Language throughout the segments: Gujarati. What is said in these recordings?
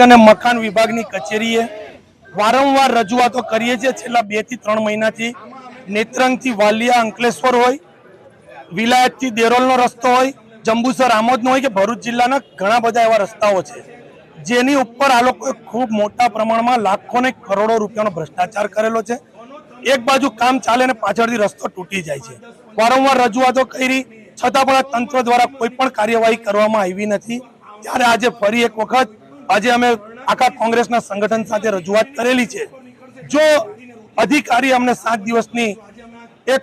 અને મકાન વિભાગની કચેરીએ વારંવાર રજૂઆતો કરીએ છીએ. છેલ્લા બેથી ત્રણ મહિનાથી નેત્રંગથી વાલિયા, અંકલેશ્વર હોય, વિલાયતથી દેરોલનો રસ્તો હોય, જંબુસર, આમોદનો હોય કે ભરૂચ જિલ્લાના ઘણા બધા એવા રસ્તાઓ છે. જેની ઉપર આ લોકોએ ખૂબ મોટા પ્રમાણમાં લાખો ને કરોડો રૂપિયાનો ભ્રષ્ટાચાર કરેલો છે. એક બાજુ કામ ચાલે ને પાછળથી રસ્તો તૂટી જાય છે. વારંવાર રજૂઆતો કરી, છતાં પણ તંત્ર દ્વારા કોઈ પણ કાર્યવાહી કરવામાં આવી નથી. ત્યારે આજે ફરી એક વખત આજે અમે આખા કોંગ્રેસના સંગઠન સાથે રજૂઆત કરેલી છે. જો અધિકારી અમને સાત દિવસની એક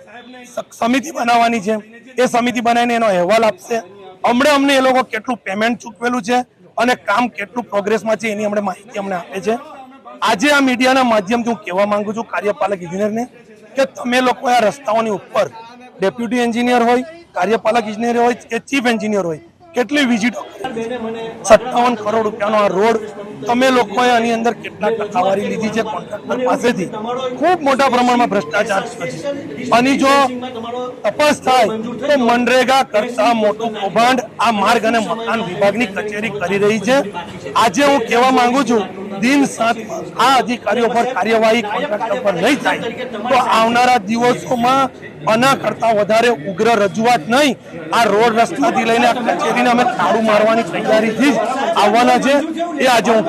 સમિતિ બનાવવાની છે, એ સમિતિ બનાવીને એનો અહેવાલ આપશે. હમણાં અમને એ લોકો કેટલું પેમેન્ટ ચૂકવેલું છે અને કામ કેટલું પ્રોગ્રેસમાં છે એની અમને માહિતી અમને આપે છે. આજે આ મીડિયાના માધ્યમથી હું કહેવા માંગુ છું કાર્યપાલક ઇજનેરને કે તમે લોકો આ રસ્તાઓની ઉપર ડેપ્યુટી એન્જિનિયર હોય, કાર્યપાલક ઇજનેર હોય, કે ચીફ એન્જિનિયર હોય, કેટલી વિઝિટો સત્તાવન કરોડ રૂપિયાનો આ રોડ તમે લોકોએ આની અંદર કેટલા ટકાવારી લીધી છે કોન્ટ્રાક્ટર પાસેથી? ખૂબ મોટા પ્રમાણમાં ભ્રષ્ટાચાર છે. અને જો તપાસ થાય તો મનરેગા કરતા મોટું કૌભાંડ આ માર્ગ અને મકાન વિભાગની કચેરી કરી રહી છે. આજે હું કહેવા માંગુ છું દિન સાત આ અધિકારીઓ પર કાર્યવાહી પર નહીં થાય. તો આવનારા દિવસોમાં આના કરતા વધારે ઉગ્ર રજૂઆત નહીં. આ રોડ રસ્તાથી લઈને આ કચેરીને અમે તાળું મારવાની તૈયારીથી જ આવવાના છે. એ આજે હું